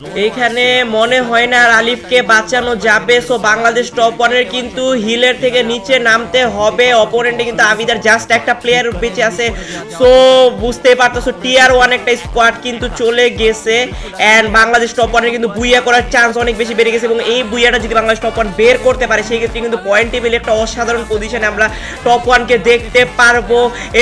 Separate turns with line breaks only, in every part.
এইখানে মনে হয় না আর আলিফকে বাঁচানো যাবে সো বাংলাদেশ টপ ওয়ানের কিন্তু হিলের থেকে নিচে নামতে হবে। অপোনেন্টে কিন্তু আবিদার জাস্ট একটা প্লেয়ার বেঁচে আছে। সো বুঝতেই পারতেছো টিয়ার ওয়ান একটা স্কোয়াড কিন্তু চলে গেছে। অ্যান্ড বাংলাদেশ টপ ওয়ানের কিন্তু বুইয়া করার চান্স অনেক বেশি বেড়ে গেছে এবং এই বুইয়াটা যদি বাংলাদেশ টপ ওয়ান বের করতে পারে, সেই ক্ষেত্রে কিন্তু পয়েন্ট টেবিলে একটা অসাধারণ পজিশনে আমরা টপ ওয়ানকে দেখতে পারব।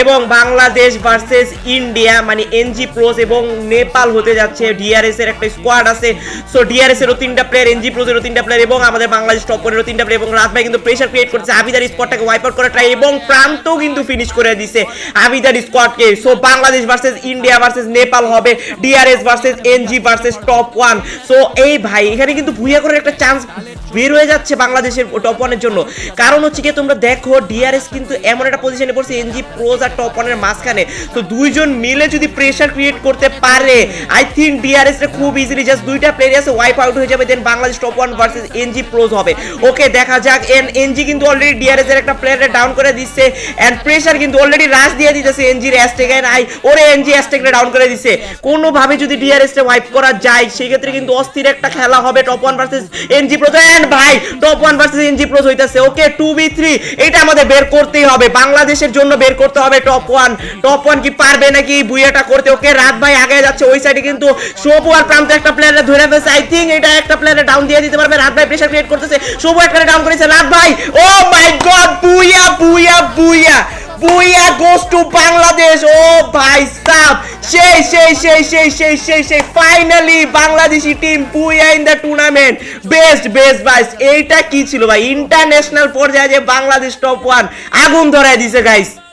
এবং বাংলাদেশ ভার্সেস ইন্ডিয়া মানে এনজি প্রোস এবং নেপাল হতে যাচ্ছে ডিআরএস এর একটা স্কোয়াড আছে। সো ডিআরএস এরও তিনটা প্লেয়ার এনজি প্রোজেরও তিনটা প্লেয়ার এবং আমাদের বাংলাদেশ টপ ওয়ানেরও তিনটা প্লেয়ার এবং রাত ভাই কিন্তু প্রেশার ক্রিয়েট করছে। আবিদার স্কোয়াডটাকে ওয়াইপ আউট করা ট্রাই এবং প্রান্তও কিন্তু ফিনিশ করে দিছে আবিদার স্কোয়াডকে so Bangladesh versus India versus Nepal হবে। DRS versus NG versus top one so এই ভাই, এখানে কিন্তু ভুইয়া করে একটা চান্স বের হয়ে যাচ্ছে বাংলাদেশের টপ ওয়ানের জন্য। কারণ হচ্ছে কি তোমরা দেখো ডিআরএস কিন্তু এমন একটা পজিশনে পড়ছে এনজি প্রোজ আর টপ ওয়ানের মাঝখানে। তো দুইজন মিলে যদি প্রেশার ক্রিয়েট করতে পারে আই থিঙ্ক ডিআরএস এর খুব ইজিলি জাস্ট দুইটা প্লেয়ার আছে ওয়াইপ আউট হয়ে যাবে then Bangladesh top one versus NG pros হবে। ওকে দেখা যাক এন এনজি কিন্তু অলরেডি ডিআরএস এর একটা প্লেয়ারে ডাউন করে দিচ্ছে এন্ড প্রেশার কিন্তু অলরেডি রাশ দিয়ে দিতেছে এনজির অ্যাস্টেক এন্ড আই ওরে এনজি অ্যাস্টেকরে ডাউন করে দিচ্ছে। কোনোভাবে যদি ডিআরএস রে ওয়াইপ করা যায় সেই ক্ষেত্রে কিন্তু অস্থির একটা খেলা হবে top one versus NG pros and ভাই top one versus NG pros হইতাছে। ওকে টু বি থ্রি এটা আমাদের বের করতেই হবে। বাংলাদেশের জন্য বের করতে হবে টপ ওয়ান টপ ওয়ান কি পারবে নাকি বুইয়াটা করতে? ওকে রাত ভাই আগে যাচ্ছে, ওই সাইডে কিন্তু সবু আর প্রান্ত একটা প্লেয়ারে ধরে ফেলছে। আই থিঙ্ক এটা একটা প্লেয়ারে ডাউন দিয়ে দিতে পারবে। রাত ভাই প্রেশার ক্রিয়েট করতেছে। সবু একটা ডাউন করেছে। রাত ভাই ও my god booyah booyah booyah booyah goes to Bangladesh ও ভাই সাব সেই সেই সেই সেই সেই সেই সেই finally Bangladeshi team booyah in the tournament best best vice এইটা কি ছিল ভাই? ইন্টারন্যাশনাল পর্যায়ে যে বাংলাদেশ টপ ওয়ান আগুন ধরায় দিছে গাইস